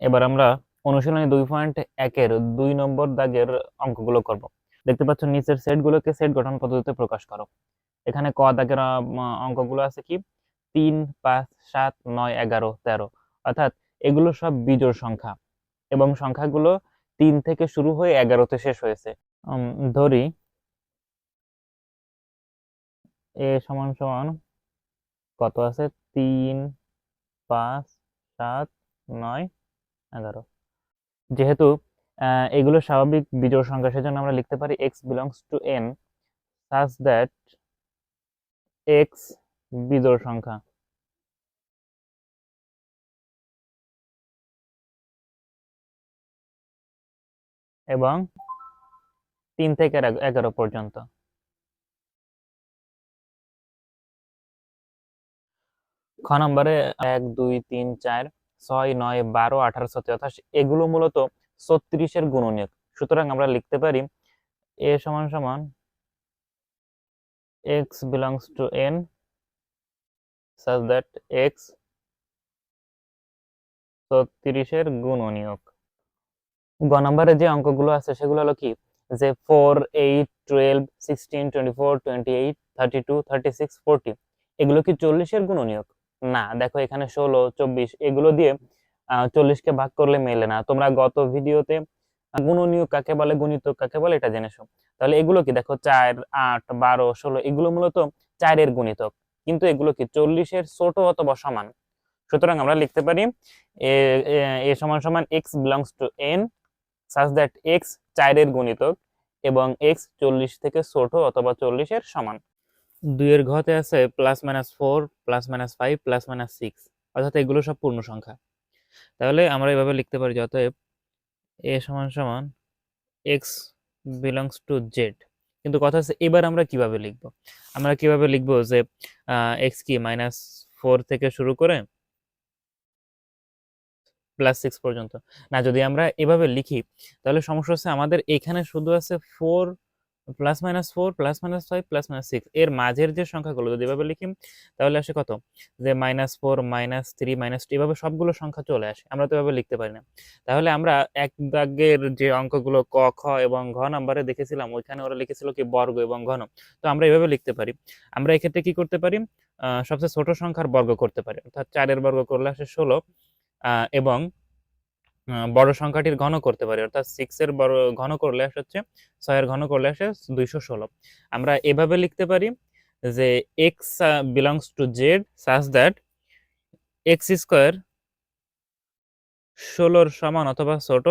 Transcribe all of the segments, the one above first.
এবার আমরা অনুশীলনী দুই পয়েন্ট একের দুই নম্বর দাগের অঙ্কগুলো করব। দেখতে পাচ্ছ নিচের সেটগুলোকে সেট গঠন পদ্ধতিতে প্রকাশ করো। এখানে ক দাগের অঙ্কগুলো আছে কি? তিন, পাঁচ, সাত, নয়, এগারো, তেরো। অর্থাৎ এগুলো সব বিজোড় সংখ্যা এবং সংখ্যাগুলো তিন থেকে শুরু হয়ে এগারোতে শেষ হয়েছে। ধরি। এ সমান সমান কত আছে? তিন, পাঁচ, সাত, নয় এগারো। যেহেতু এগুলো স্বাভাবিক বিজোড় সংখ্যা, সেজন্য আমরা লিখতে পারি x belongs to n such that x বিজোড় সংখ্যা। এবং তিন থেকে এগা- এগারো পর্যন্ত। খ নম্বরে এক, দুই, তিন, চার ছয়, নয়, বারো, আঠারো, সতেরো, অর্থাৎ এগুলো মূলত ছত্রিশের গুণনীয়ক। সুতরাং আমরা লিখতে পারি এ সমান সমান x belongs to n such that x ছত্রিশের গুণনীয়ক। গ নম্বরে যে অঙ্কগুলো আছে সেগুলো হলো কি? যে four eight twelve sixteen twenty four twenty eight thirty two thirty six forty এগুলো কি চল্লিশের গুণনীয়ক? না, দেখো এখানে ষোলো, চব্বিশ, এগুলো দিয়ে চল্লিশকে ভাগ করলে মেলে না। তোমরা গত ভিডিওতে গুণনীয় কাকে বলে গুণিত কাকে বলে, এটা জেনেছো? তাহলে এগুলো কি, দেখো চার, আট, বারো, ষোলো, এগুলো মূলত চারের গুণিতক। কিন্তু এগুলো কি, চল্লিশের ছোট অথবা সমান? সুতরাং আমরা লিখতে পারি, এ সমান সমান x belongs to n such that x চারের গুণিতক এবং এক্স চল্লিশ থেকে ছোট অথবা চল্লিশের সমান। দুইয়ের ঘতে আছে plus minus four plus minus five plus minus six অর্থাৎ এগুলো সব পূর্ণ সংখ্যা। তাহলে আমরা এভাবে লিখতে পারি অতএব এ সমান সমান এক্স বিলংস টু জেড কিন্তু কথা হচ্ছে এবার আমরা কীভাবে লিখব? আমরা কীভাবে লিখব যে এক্স কি মাইনাস ফোর থেকে শুরু করে প্লাস সিক্স পর্যন্ত? না, যদি আমরা এভাবে লিখি, তাহলে সমস্যা হচ্ছে আমাদের এখানে শুধু আছে four plus minus four plus minus five plus minus six এর মাঝের যে সংখ্যাগুলো যদি এভাবে লিখি, তাহলে আসে কত? যে minus four minus three minus two এভাবে সবগুলো সংখ্যা চলে আসে। আমরা তো এভাবে লিখতে পারি না। তাহলে আমরা এক দাগের যে অঙ্কগুলো ক, খ এবং ঘ নাম্বারে দেখেছিলাম, ওইখানে ওরা লিখেছিল কি বর্গ এবং ঘন। তো আমরা এভাবে লিখতে পারি। আমরা এক্ষেত্রে কি করতে পারি? সবচেয়ে ছোট সংখ্যার বর্গ করতে পারি। অর্থাৎ চারের বর্গ করলে আসে ষোলো এবং বড় সংখ্যাটির ঘন করতে পারি, অর্থাৎ সিক্স এর বড় ঘন করলে আসে হচ্ছে ছয়ের ঘন করলে আসে দুইশো ষোলো। আমরা এভাবে লিখতে পারি যে x belongs to Z such that x square ষোলোর সমান অথবা ছোট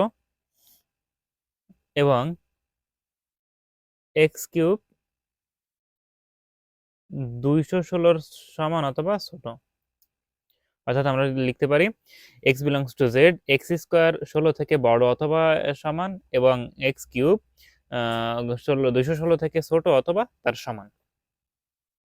এবং এক্স কিউব দুইশো ষোলোর সমান অথবা ছোট। অর্থাৎ আমরা লিখতে পারি x belongs to Z x square ষোলো থেকে বড় অথবা সমান এবং এক্স কিউব ষোলো, দুইশো ষোলো থেকে ছোট অথবা তার সমান।